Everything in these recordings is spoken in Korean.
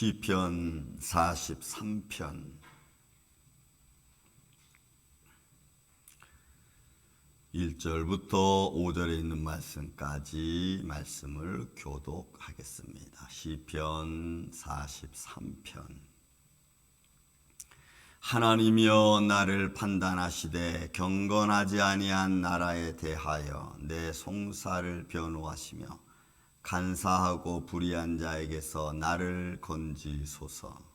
시편 43편 1절부터 5절에 있는 말씀까지 말씀을 교독하겠습니다. 시편 43편 하나님이여 나를 판단하시되 경건하지 아니한 나라에 대하여 내 송사를 변호하시며 간사하고 불의한 자에게서 나를 건지소서.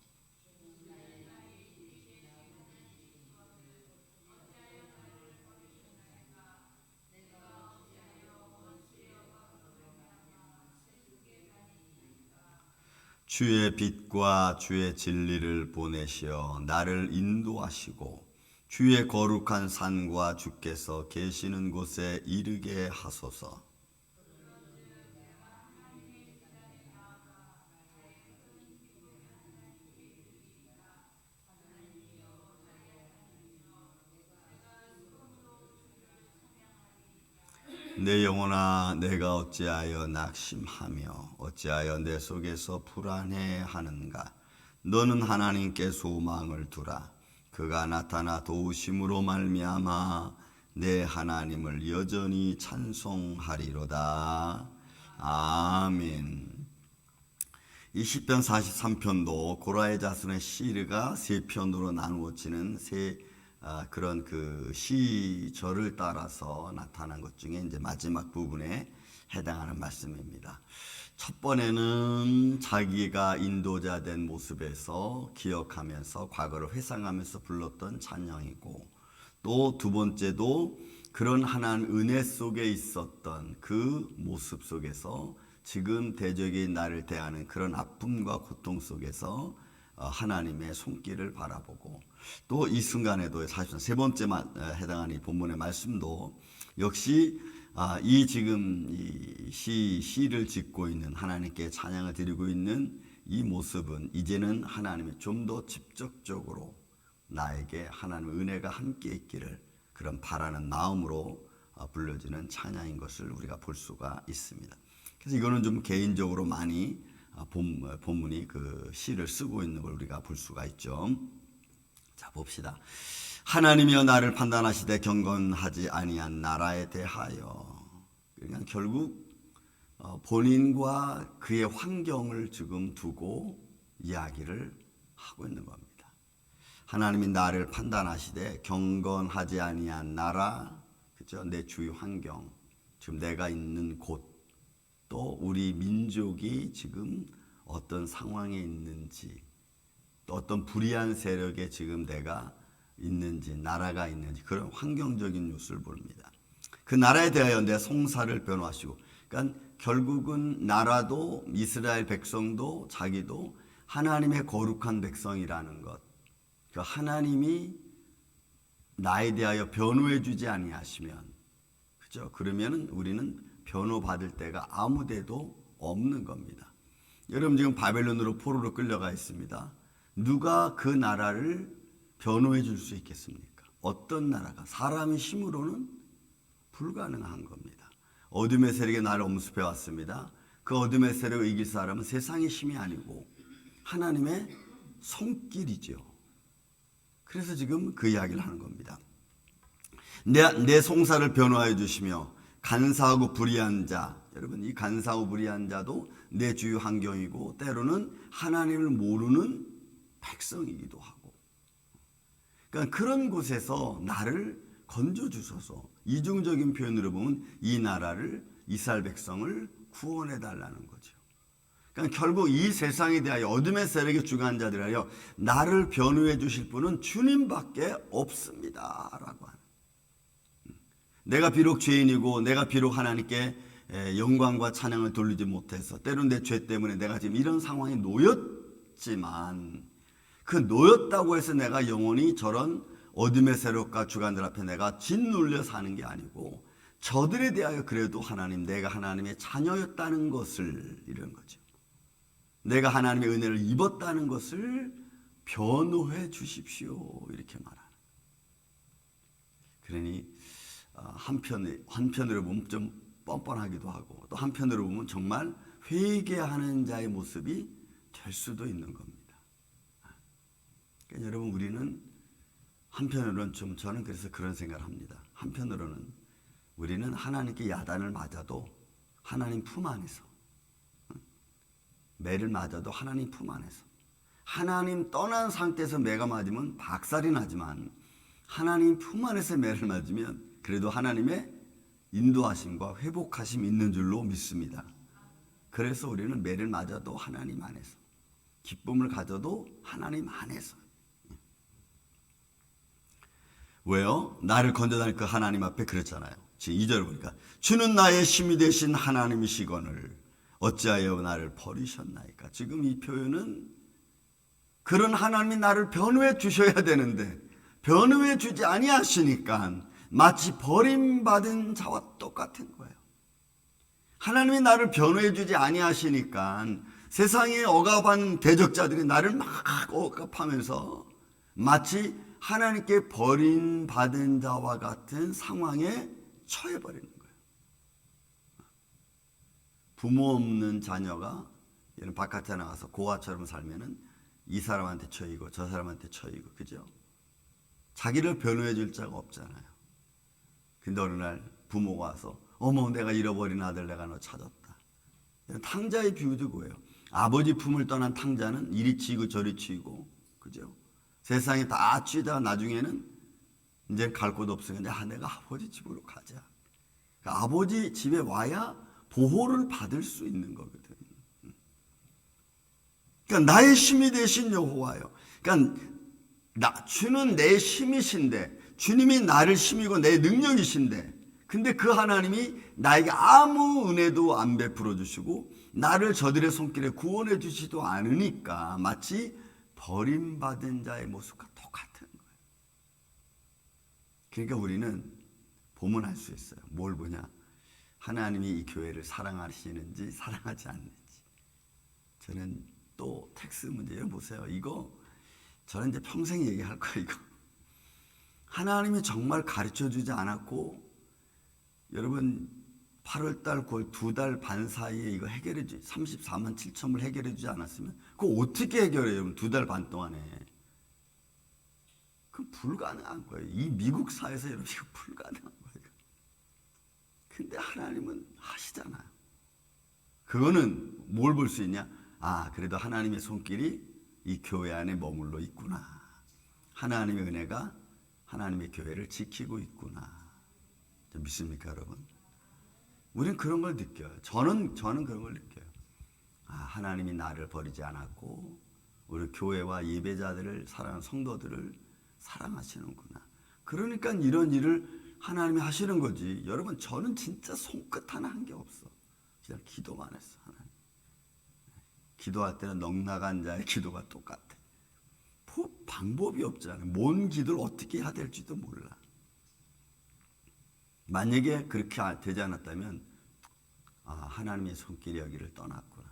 주의 빛과 주의 진리를 보내시어 나를 인도하시고 주의 거룩한 산과 주께서 계시는 곳에 이르게 하소서. 내 영혼아 내가 어찌하여 낙심하며 어찌하여 내 속에서 불안해하는가? 너는 하나님께 소망을 두라. 그가 나타나 도우심으로 말미암아 내 하나님을 여전히 찬송하리로다. 아멘. 이 시편 43편도 고라의 자손의 시르가 세 편으로 나누어지는 세 아, 그런 그 시절을 따라서 나타난 것 중에 이제 마지막 부분에 해당하는 말씀입니다. 첫 번에는 자기가 인도자 된 모습에서 기억하면서 과거를 회상하면서 불렀던 찬양이고 또 두 번째도 그런 하나님 은혜 속에 있었던 그 모습 속에서 지금 대적인 나를 대하는 그런 아픔과 고통 속에서 어, 하나님의 손길을 바라보고 또 이 순간에도 사실상 세 번째 해당하는 이 본문의 말씀도 역시 아, 이 지금 이 시, 시를 짓고 있는 하나님께 찬양을 드리고 있는 이 모습은 이제는 하나님이 좀 더 직접적으로 나에게 하나님의 은혜가 함께 있기를 그런 바라는 마음으로 어, 불려지는 찬양인 것을 우리가 볼 수가 있습니다. 그래서 이거는 좀 개인적으로 많이 아, 본, 본문이 그 시를 쓰고 있는 걸 우리가 볼 수가 있죠. 자 봅시다. 하나님이여 나를 판단하시되 경건하지 아니한 나라에 대하여 그러니까 결국 어, 본인과 그의 환경을 지금 두고 이야기를 하고 있는 겁니다. 하나님이 나를 판단하시되 경건하지 아니한 나라, 그죠? 내 주위 환경, 지금 내가 있는 곳, 또 우리 민족이 지금 어떤 상황에 있는지 또 어떤 불의한 세력에 지금 내가 있는지 나라가 있는지 그런 환경적인 뉴스를 봅니다. 그 나라에 대하여 내 송사를 변호하시고 그러니까 결국은 나라도 이스라엘 백성도 자기도 하나님의 거룩한 백성이라는 것. 그 하나님이 나에 대하여 변호해 주지 아니하시면 그죠? 그러면은 우리는 변호받을 때가 아무 데도 없는 겁니다. 여러분 지금 바벨론으로 포로로 끌려가 있습니다. 누가 그 나라를 변호해 줄 수 있겠습니까? 어떤 나라가 사람의 힘으로는 불가능한 겁니다. 어둠의 세력이 나를 엄습해 왔습니다. 그 어둠의 세력을 이길 사람은 세상의 힘이 아니고 하나님의 손길이죠. 그래서 지금 그 이야기를 하는 겁니다. 내, 내 송사를 변호해 주시며 간사하고 불의한 자, 여러분 이 간사하고 불의한 자도 내 주위 환경이고 때로는 하나님을 모르는 백성이기도 하고. 그러니까 그런 곳에서 나를 건져 주소서. 이중적인 표현으로 보면 이 나라를 이스라엘 백성을 구원해 달라는 거죠. 그러니까 결국 이 세상에 대하여 어둠의 세력의 주관 자들하여 나를 변호해 주실 분은 주님밖에 없습니다 라고 하는. 내가 비록 죄인이고 내가 비록 하나님께 영광과 찬양을 돌리지 못해서 때론 내죄 때문에 내가 지금 이런 상황에 놓였지만 그 놓였다고 해서 내가 영원히 저런 어둠의 세력과 주관들 앞에 내가 짓눌려 사는 게 아니고 저들에 대하여 그래도 하나님 내가 하나님의 자녀였다는 것을 이런 거죠. 내가 하나님의 은혜를 입었다는 것을 변호해 주십시오 이렇게 말하는. 그러니 어, 한편에 한편으로 보면 좀 뻔뻔하기도 하고 또 한편으로 보면 정말 회개하는 자의 모습이 될 수도 있는 겁니다. 그러니까 여러분 우리는 한편으로는 좀 저는 그래서 그런 생각을 합니다. 한편으로는 우리는 하나님께 야단을 맞아도 하나님 품 안에서 매를 맞아도 하나님 품 안에서 하나님 떠난 상태에서 매가 맞으면 박살이 나지만 하나님 품 안에서 매를 맞으면 그래도 하나님의 인도하심과 회복하심이 있는 줄로 믿습니다. 그래서 우리는 매를 맞아도 하나님 안에서 기쁨을 가져도 하나님 안에서 왜요? 나를 건져다닐 그 하나님 앞에 그랬잖아요. 지금 2절 보니까 주는 나의 힘이 되신 하나님이시거늘 어찌하여 나를 버리셨나이까. 지금 이 표현은 그런 하나님이 나를 변호해 주셔야 되는데 변호해 주지 아니하시니까 마치 버림받은 자와 똑같은 거예요. 하나님이 나를 변호해 주지 아니하시니까 세상에 억압한 대적자들이 나를 막 억압하면서 마치 하나님께 버림받은 자와 같은 상황에 처해 버리는 거예요. 부모 없는 자녀가 얘는 바깥에 나가서 고아처럼 살면은 이 사람한테 처이고 저 사람한테 처이고 그죠? 자기를 변호해 줄 자가 없잖아요. 근데 어느 날 부모가 와서 어머 내가 잃어버린 아들 내가 너 찾았다. 탕자의 비유도 그거예요. 아버지 품을 떠난 탕자는 이리 치이고 저리 치이고 그죠? 세상에 다 치다가 나중에는 이제 갈 곳 없으니까 아, 내가 아버지 집으로 가자. 그러니까 아버지 집에 와야 보호를 받을 수 있는 거거든. 그러니까 나의 힘이 되신 여호와요. 그러니까 나, 주는 내 힘이신데 주님이 나를 힘이고 내 능력이신데 근데 그 하나님이 나에게 아무 은혜도 안 베풀어 주시고 나를 저들의 손길에 구원해 주지도 않으니까 마치 버림받은 자의 모습과 똑같은 거예요. 그러니까 우리는 알수 있어요. 뭘 보냐? 하나님이 이 교회를 사랑하시는지 사랑하지 않는지. 저는 또 텍스 문제를 보세요. 이거 저는 이제 평생 얘기할 거예요. 이거 하나님이 정말 가르쳐 주지 않았고 여러분 8월 달, 9월 두달 반 사이에 이거 해결해 주 34만 7천을 해결해 주지 않았으면 그거 어떻게 해결해요? 여러분 두 달 반 동안에 그 불가능한 거예요. 이 미국 사회에서 여러분 이거 불가능한 거예요. 근데 하나님은 하시잖아요. 그거는 뭘 볼 수 있냐? 아, 그래도 하나님의 손길이 이 교회 안에 머물러 있구나. 하나님의 은혜가 하나님의 교회를 지키고 있구나. 믿습니까, 여러분? 우리는 그런 걸 느껴요. 저는 저는 그런 걸 느껴요. 아, 하나님이 나를 버리지 않았고 우리 교회와 예배자들을 사랑하는 성도들을 사랑하시는구나. 그러니까 이런 일을 하나님이 하시는 거지. 여러분 저는 진짜 손끝 하나 한 게 없어. 그냥 기도만 했어. 하나님. 기도할 때는 넉나간 자의 기도가 똑같아. 뭐 방법이 없잖아요. 뭔 기도를 어떻게 해야 될지도 몰라. 만약에 그렇게 되지 않았다면 아, 하나님의 손길이 여기를 떠났구나.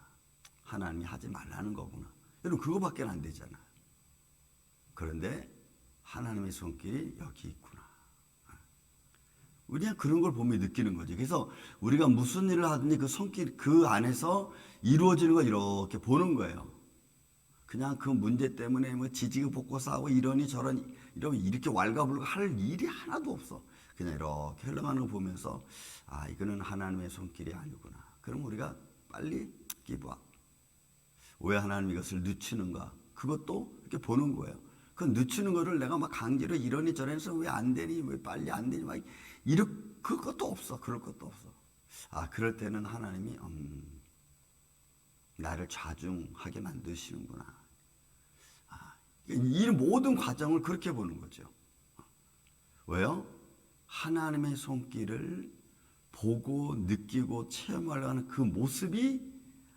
하나님이 하지 말라는 거구나. 여러분 그거밖에 안 되잖아. 그런데 하나님의 손길이 여기 있구나. 우리가 그런 걸 보면 느끼는 거지. 그래서 우리가 무슨 일을 하든지 그 손길 그 안에서 이루어지는 걸 이렇게 보는 거예요. 그냥 그 문제 때문에 뭐 지지고 볶고 싸우고 이러니 저러니 이러면 이렇게 왈가불가 할 일이 하나도 없어. 그냥 이렇게 흘러가는 거 보면서 아 이거는 하나님의 손길이 아니구나. 그럼 우리가 빨리 기부하. 왜 하나님 이것을 늦추는가? 그것도 이렇게 보는 거예요. 그 늦추는 거를 내가 막 강제로 이러니 저러니 해서 왜 안 되니 왜 빨리 안 되니 막 이렇 그것도 없어. 그럴 것도 없어. 아 그럴 때는 하나님이 음, 나를 좌중하게 만드시는구나. 아, 이 모든 과정을 그렇게 보는 거죠. 왜요? 하나님의 손길을 보고 느끼고 체험하려 하는 그 모습이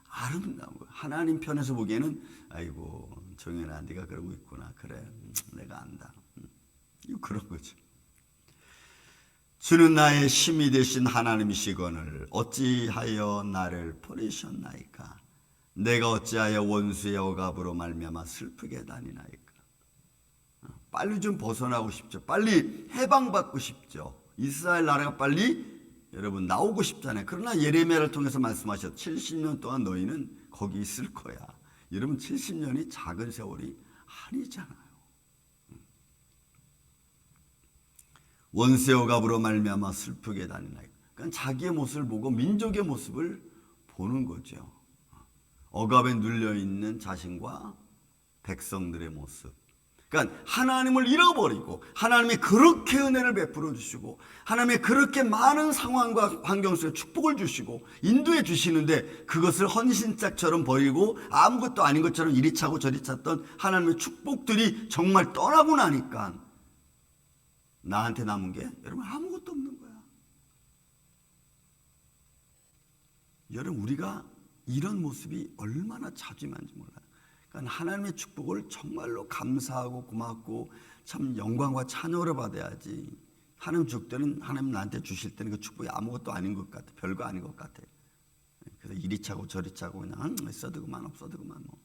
아름다운 거예요. 하나님 편에서 보기에는 아이고 정연아 네가 그러고 있구나. 그래 음, 내가 안다. 음, 그런 거죠. 주는 나의 힘이 되신 하나님이시거늘 어찌하여 나를 버리셨나이까 내가 어찌하여 원수의 억압으로 말미암아 슬프게 다니나이까 어, 빨리 좀 벗어나고 싶죠. 빨리 해방받고 싶죠. 이스라엘 나라가 빨리 여러분 나오고 싶잖아요. 그러나 예레미야를 통해서 말씀하셨 70년 동안 너희는 거기 있을 거야. 여러분 70년이 작은 세월이 아니잖아요. 원세오 갑으로 말미암아 슬프게 다니나. 그러니까 자기의 모습을 보고 민족의 모습을 보는 거죠. 억압에 눌려 있는 자신과 백성들의 모습. 그러니까 하나님을 잃어버리고 하나님이 그렇게 은혜를 베풀어 주시고 하나님이 그렇게 많은 상황과 환경 속에 축복을 주시고 인도해 주시는데 그것을 헌신짝처럼 버리고 아무것도 아닌 것처럼 이리 차고 저리 찼던 하나님의 축복들이 정말 떠나고 나니까 나한테 남은 게 여러분 아무것도 없는 거야. 여러분 우리가 이런 모습이 얼마나 자주 많은지 몰라요. 그러니까 하나님의 축복을 정말로 감사하고 고맙고 참 영광과 찬양을 받아야지. 하나님 줄 때는 하나님 나한테 주실 때는 그 축복이 아무것도 아닌 것 같아. 별거 아닌 것 같아. 그래서 이리 차고 저리 차고 그냥 음, 써도 그만 없어도 그만 뭐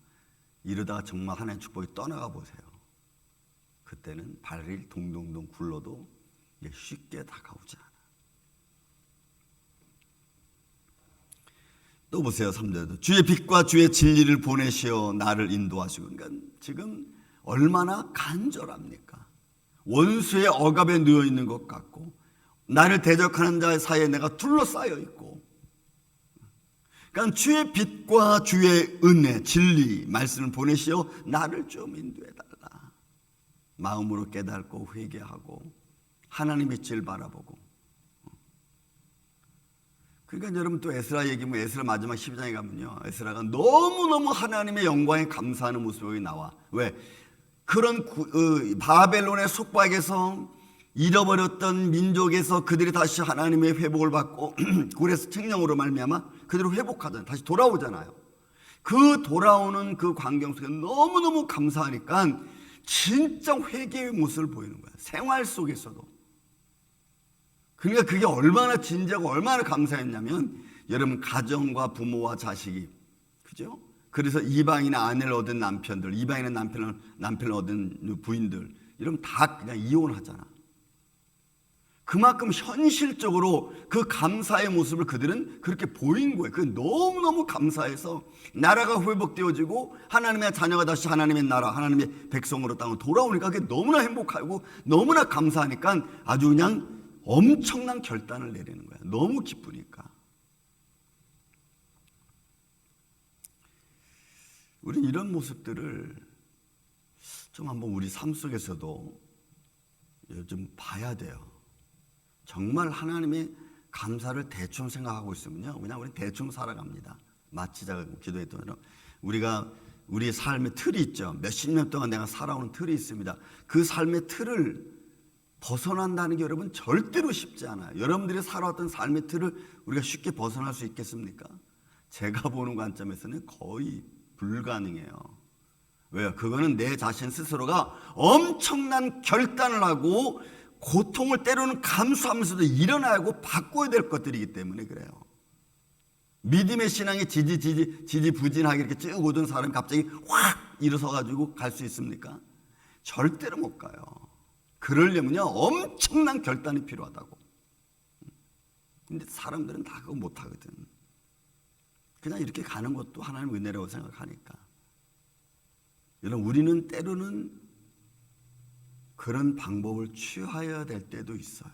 이러다가 정말 하나님 축복이 떠나가 보세요. 그때는 발을 동동동 굴러도 쉽게 다가오지 않아. 또 보세요, 3절도. 주의 빛과 주의 진리를 보내시어 나를 인도하시고. 그러니까 지금 얼마나 간절합니까? 원수의 억압에 누워 있는 것 같고, 나를 대적하는 자의 사이에 내가 둘러싸여 있고, 그러니까 주의 빛과 주의 은혜, 진리, 말씀을 보내시어 나를 좀 인도해 달라. 마음으로 깨닫고 회개하고, 하나님의 빛을 바라보고, 그러니까 여러분 또 에스라 얘기면 에스라 마지막 12장에 가면요. 에스라가 너무너무 하나님의 영광에 감사하는 모습이 나와. 왜? 그런 구, 어, 바벨론의 속박에서 잃어버렸던 민족에서 그들이 다시 하나님의 회복을 받고 그래서 책령으로 말미암아 그대로 회복하잖아요. 다시 돌아오잖아요. 그 돌아오는 그 광경 속에 너무너무 감사하니까 진짜 회개의 모습을 보이는 거야. 생활 속에서도. 그러니까 그게 얼마나 진지하고 얼마나 감사했냐면 여러분 가정과 부모와 자식이 그죠? 그래서 이방인의 아내를 얻은 남편들, 이방인의 남편을 남편을 얻은 부인들 이러면 다 그냥 이혼하잖아. 그만큼 현실적으로 그 감사의 모습을 그들은 그렇게 보인 거예요. 그 너무너무 감사해서 나라가 회복되어지고 하나님의 자녀가 다시 하나님의 나라, 하나님의 백성으로 땅으로 돌아오니까 그게 너무나 행복하고 너무나 감사하니까 아주 그냥 엄청난 결단을 내리는 거야. 너무 기쁘니까. 우리 이런 모습들을 좀 한번 우리 삶 속에서도 좀 봐야 돼요. 정말 하나님의 감사를 대충 생각하고 있으면요. 그냥 우리 대충 살아갑니다. 마치 제가 기도했던 대로 우리가 우리 삶의 틀이 있죠. 몇십 년 동안 내가 살아오는 틀이 있습니다. 그 삶의 틀을 벗어난다는 게 여러분 절대로 쉽지 않아요. 여러분들이 살아왔던 삶의 틀을 우리가 쉽게 벗어날 수 있겠습니까? 제가 보는 관점에서는 거의 불가능해요. 왜요? 그거는 내 자신 스스로가 엄청난 결단을 하고 고통을 때로는 감수하면서도 일어나야 하고 바꿔야 될 것들이기 때문에 그래요. 믿음의 신앙이 지지 지지 지지 부진하게 이렇게 쭉 오던 사람 갑자기 확 일어서 가지고 갈 수 있습니까? 절대로 못 가요. 그러려면요 엄청난 결단이 필요하다고. 근데 사람들은 다 그거 못 하거든. 그냥 이렇게 가는 것도 하나님 은혜라고 생각하니까. 여러분 우리는 때로는 그런 방법을 취하여야 될 때도 있어요.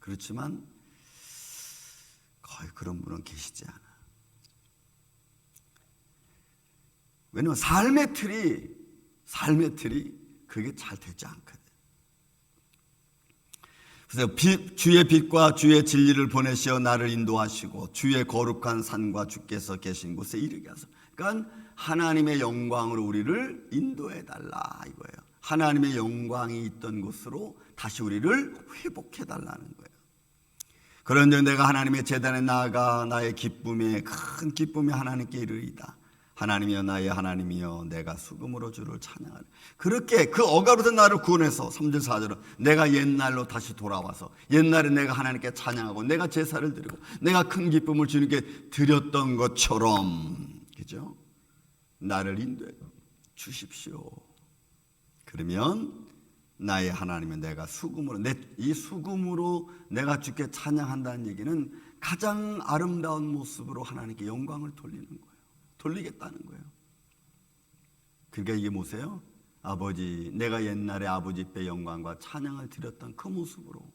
그렇지만 거의 그런 분은 계시지 않아. 왜냐면 삶의 틀이 삶의 틀이 그게 잘 되지 않거든. 그래서 빛, 주의 빛과 주의 진리를 보내시어 나를 인도하시고 주의 거룩한 산과 주께서 계신 곳에 이르게 하소서. 그러니까 하나님의 영광으로 우리를 인도해 달라 이거예요. 하나님의 영광이 있던 곳으로 다시 우리를 회복해 달라는 거예요. 그런데 내가 하나님의 재단에 나아가 나의 기쁨에 큰 기쁨이 하나님께 이르리다. 하나님이여 나의 하나님이여 내가 수금으로 주를 찬양하리 그렇게 그 억압으로서 나를 구원해서 3절 4절은 내가 옛날로 다시 돌아와서 옛날에 내가 하나님께 찬양하고 내가 제사를 드리고 내가 큰 기쁨을 주님께 드렸던 것처럼 그죠? 나를 인도해 주십시오. 그러면 나의 하나님은 내가 수금으로 내 이 수금으로 내가 주께 찬양한다는 얘기는 가장 아름다운 모습으로 하나님께 영광을 돌리는 거예요. 돌리겠다는 거예요. 그러니까 이게 뭐세요? 아버지, 내가 옛날에 아버지 배 영광과 찬양을 드렸던 그 모습으로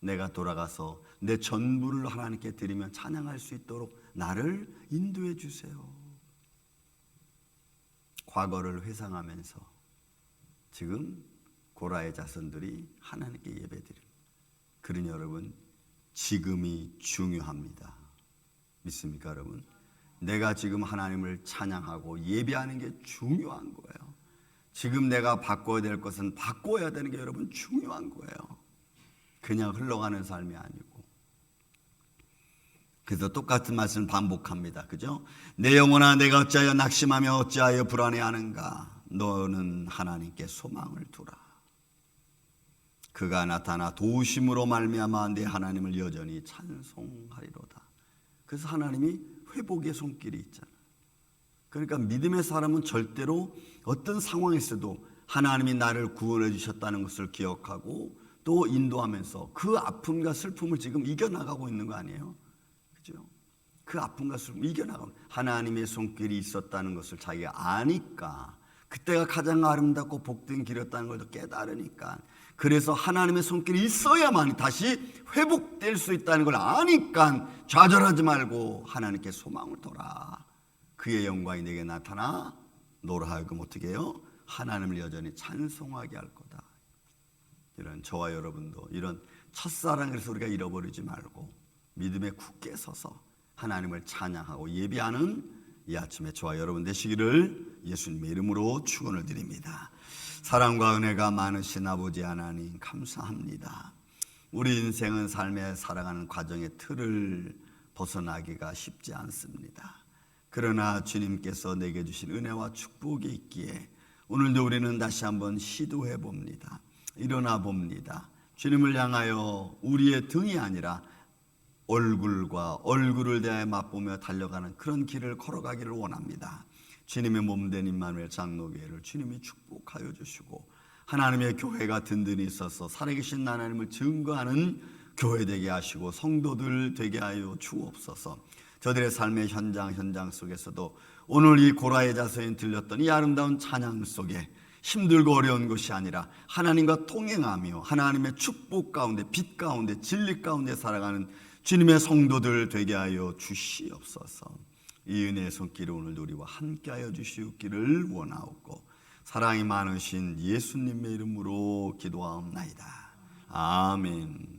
내가 돌아가서 내 전부를 하나님께 드리면 찬양할 수 있도록 나를 인도해 주세요. 과거를 회상하면서 지금 고라의 자손들이 하나님께 예배드립니다. 그러니 여러분 지금이 중요합니다. 믿습니까, 여러분? 내가 지금 하나님을 찬양하고 예배하는 게 중요한 거예요. 지금 내가 바꿔야 될 것은 바꿔야 되는 게 여러분 중요한 거예요. 그냥 흘러가는 삶이 아니고. 그래서 똑같은 말씀 반복합니다. 그죠? 내 영혼아 내가 어찌하여 낙심하며 어찌하여 불안해하는가? 너는 하나님께 소망을 두라. 그가 나타나 도우심으로 말미암아 내 하나님을 여전히 찬송하리로다. 그래서 하나님이 회복의 손길이 있잖아. 그러니까 믿음의 사람은 절대로 어떤 상황에서도 하나님이 나를 구원해 주셨다는 것을 기억하고 또 인도하면서 그 아픔과 슬픔을 지금 이겨나가고 있는 거 아니에요? 그죠? 그 아픔과 슬픔 이겨나가면 하나님의 손길이 있었다는 것을 자기가 아니까 그때가 가장 아름답고 복된 길이었다는 걸 깨달으니까 그래서 하나님의 손길이 있어야만 다시 회복될 수 있다는 걸 아니까 좌절하지 말고 하나님께 소망을 둬라. 그의 영광이 내게 나타나 노라 하여금 어떻게 해요? 하나님을 여전히 찬송하게 할 거다. 이런 저와 여러분도 이런 첫사랑에서 우리가 잃어버리지 말고 믿음에 굳게 서서 하나님을 찬양하고 예배하는 이 아침에 저와 여러분 되시기를 예수님의 이름으로 축원을 드립니다. 사랑과 은혜가 많으신 아버지 하나님 감사합니다. 우리 인생은 삶에 살아가는 과정의 틀을 벗어나기가 쉽지 않습니다. 그러나 주님께서 내게 주신 은혜와 축복이 있기에 오늘도 우리는 다시 한번 시도해 봅니다. 일어나 봅니다. 주님을 향하여 우리의 등이 아니라 얼굴과 얼굴을 대하여 맛보며 달려가는 그런 길을 걸어가기를 원합니다. 주님의 몸된 임마누엘 장로교회를 주님이 축복하여 주시고 하나님의 교회가 든든히 있어서 살아계신 하나님을 증거하는 교회 되게 하시고 성도들 되게 하여 주옵소서. 저들의 삶의 현장 현장 속에서도 오늘 이 고라의 자서에 들렸던 이 아름다운 찬양 속에 힘들고 어려운 것이 아니라 하나님과 통행하며 하나님의 축복 가운데 빛 가운데 진리 가운데 살아가는 주님의 성도들 되게 하여 주시옵소서. 이 은혜의 손길을 오늘도 우리와 함께하여 주시옵기를 원하옵고 사랑이 많으신 예수님의 이름으로 기도하옵나이다. 아멘.